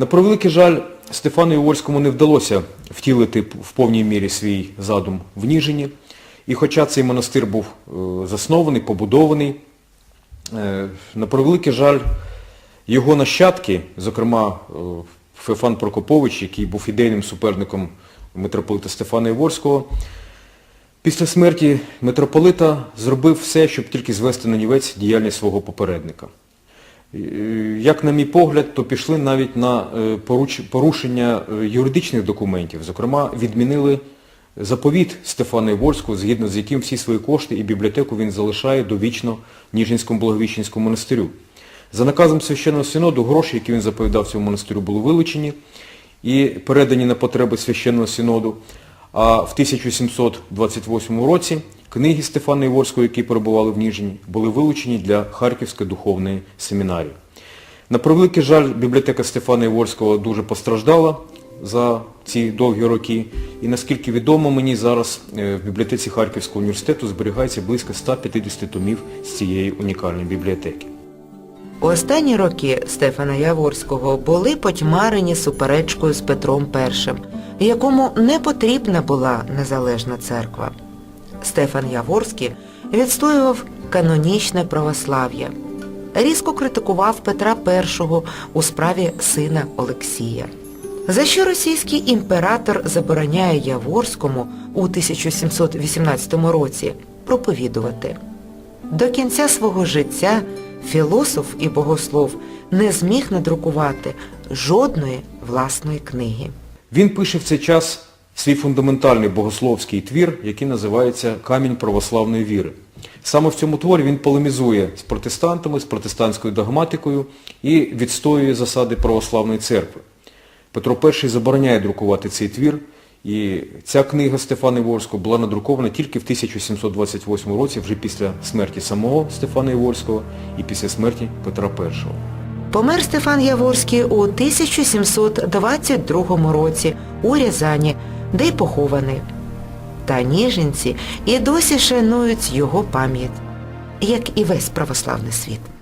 На превеликий жаль, Стефану Іворському не вдалося втілити в повній мірі свій задум в Ніжині. І хоча цей монастир був е, заснований, побудований, е, на превеликий жаль, його нащадки, зокрема е, Феофан Прокопович, який був ідейним суперником митрополита Стефана Іворського, після смерті митрополита зробив все, щоб тільки звести на нівець діяльність свого попередника. Е, Як на мій погляд, то пішли навіть на е, порушення е, юридичних документів. Зокрема, відмінили заповіт Стефана Іворського, згідно з яким всі свої кошти і бібліотеку він залишає довічно Ніжинському Благовіщенському монастирю. За наказом священного синоду гроші, які він заповідав цьому монастирю, були вилучені і передані на потреби священного синоду. А в 1728 році книги Стефана Іворського, які перебували в Ніжині, були вилучені для Харківської духовної семінарії. На превеликий жаль, бібліотека Стефана Іворського дуже постраждала за ці довгі роки. І наскільки відомо мені, зараз е, в бібліотеці Харківського університету зберігається близько 150 томів з цієї унікальної бібліотеки. Останні роки Стефана Яворського були потьмарені суперечкою з Петром І, якому не потрібна була незалежна церква. Стефан Яворський відстоював канонічне православ'я. Різко критикував Петра І у справі сина Олексія. За що російський імператор забороняє Яворському у 1718 році проповідувати. До кінця свого життя філософ і богослов не зміг надрукувати жодної власної книги. Він пише в цей час свій фундаментальний богословський твір, який називається Камінь православної віри. Саме в цьому творі він полемізує з протестантами, з протестантською догматикою і відстоює засади православної церкви. Петро І забороняє друкувати цей твір, і ця книга Стефана Іворського була надрукована тільки в 1728 році, вже після смерті самого Стефана Іворського і після смерті Петра І. Помер Стефан Яворський у 1722 році у Рязані, де й похований. Та ніженці і досі шанують його пам'ять, як і весь православний світ. –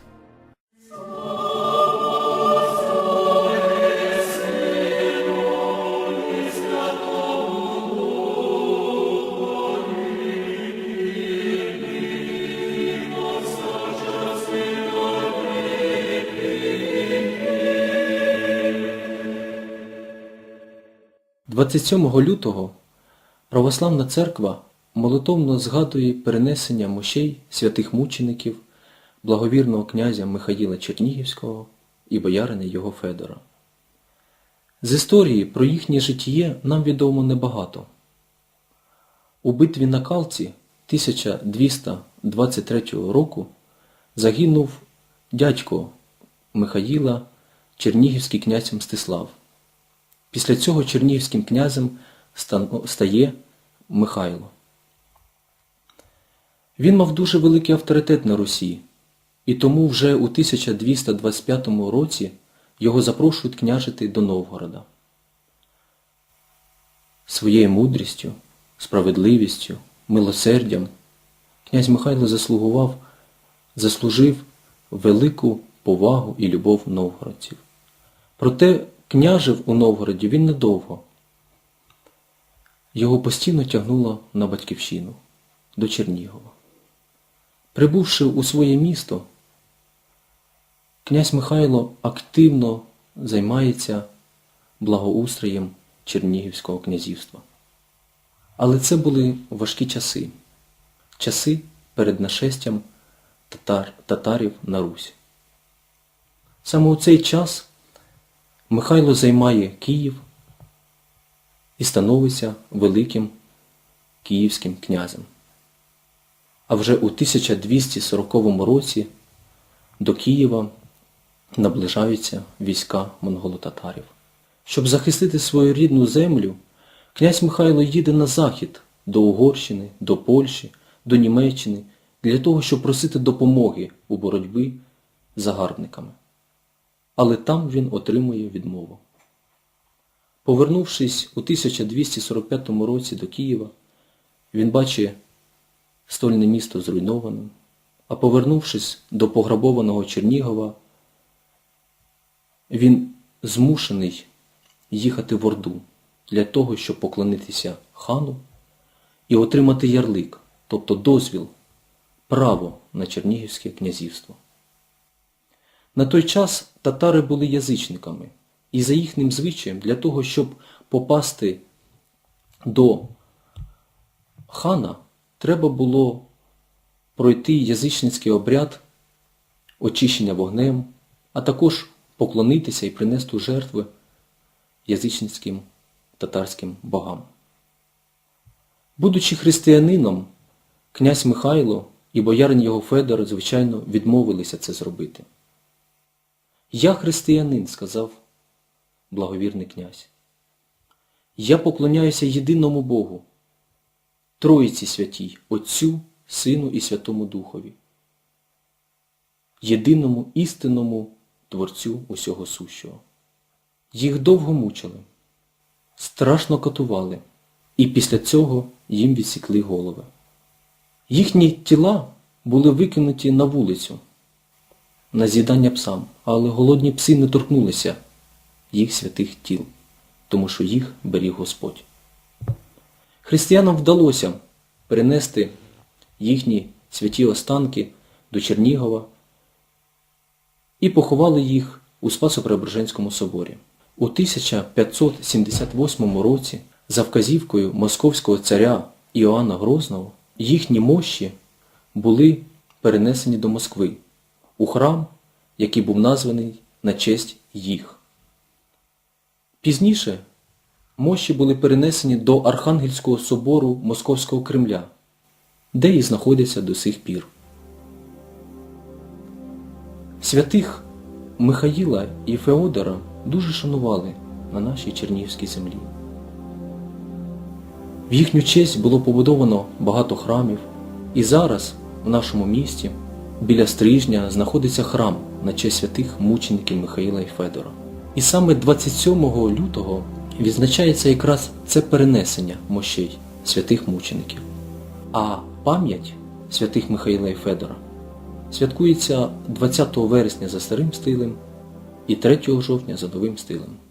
27 лютого Православна Церква молитовно згадує перенесення мощей святих мучеників благовірного князя Михаїла Чернігівського і боярини його Федора. З історії про їхнє житіє нам відомо небагато. У битві на Калці 1223 року загинув дядько Михаїла Чернігівський князь Мстислав. Після цього чернігівським князем стає Михайло. Він мав дуже великий авторитет на Русі, і тому вже у 1225 році його запрошують княжити до Новгорода. Своєю мудрістю, справедливістю, милосердям князь Михайло заслугував, заслужив велику повагу і любов новгородців. Проте княжив у Новгороді він недовго. Його постійно тягнуло на батьківщину, до Чернігова. Прибувши у своє місто, князь Михайло активно займається благоустроєм Чернігівського князівства. Але це були важкі часи, часи перед нашестям татар, татарів на Русь. Саме у цей час Михайло займає Київ і становиться великим київським князем. А вже у 1240 році до Києва наближаються війська монголо-татарів. Щоб захистити свою рідну землю, князь Михайло їде на захід до Угорщини, до Польщі, до Німеччини для того, щоб просити допомоги у боротьбі з загарбниками. Але там він отримує відмову. Повернувшись у 1245 році до Києва, він бачить стольне місто зруйнованим, а повернувшись до пограбованого Чернігова, він змушений їхати в Орду для того, щоб поклонитися хану і отримати ярлик, тобто дозвіл, право на Чернігівське князівство. На той час татари були язичниками, і за їхнім звичаєм, для того, щоб попасти до хана, треба було пройти язичницький обряд очищення вогнем, а також поклонитися і принести жертви язичницьким татарським богам. Будучи християнином, князь Михайло і боярин його Федор, звичайно, відмовилися це зробити. Я християнин, сказав благовірний князь. Я поклоняюся єдиному Богу, Троїці святій, Отцю, Сину і Святому Духові, єдиному істинному Творцю усього сущого. Їх довго мучили, страшно катували, і після цього їм відсікли голови. Їхні тіла були викинуті на вулицю, на з'їдання псам, але голодні пси не торкнулися їх святих тіл, тому що їх беріг Господь. Християнам вдалося перенести їхні святі останки до Чернігова і поховали їх у Спасо-Преображенському соборі. У 1578 році за вказівкою московського царя Іоанна Грозного їхні мощі були перенесені до Москви у храм, який був названий на честь їх. Пізніше мощі були перенесені до Архангельського собору Московського Кремля, де і знаходяться до сих пір. Святих Михаїла і Феодора дуже шанували на нашій Чернігівській землі. В їхню честь було побудовано багато храмів, і зараз в нашому місті біля Стрижня знаходиться храм на честь святих мучеників Михаїла і Федора. І саме 27 лютого відзначається якраз це перенесення мощей святих мучеників. А пам'ять святих Михаїла і Федора святкується 20 вересня за старим стилем і 3 жовтня за новим стилем.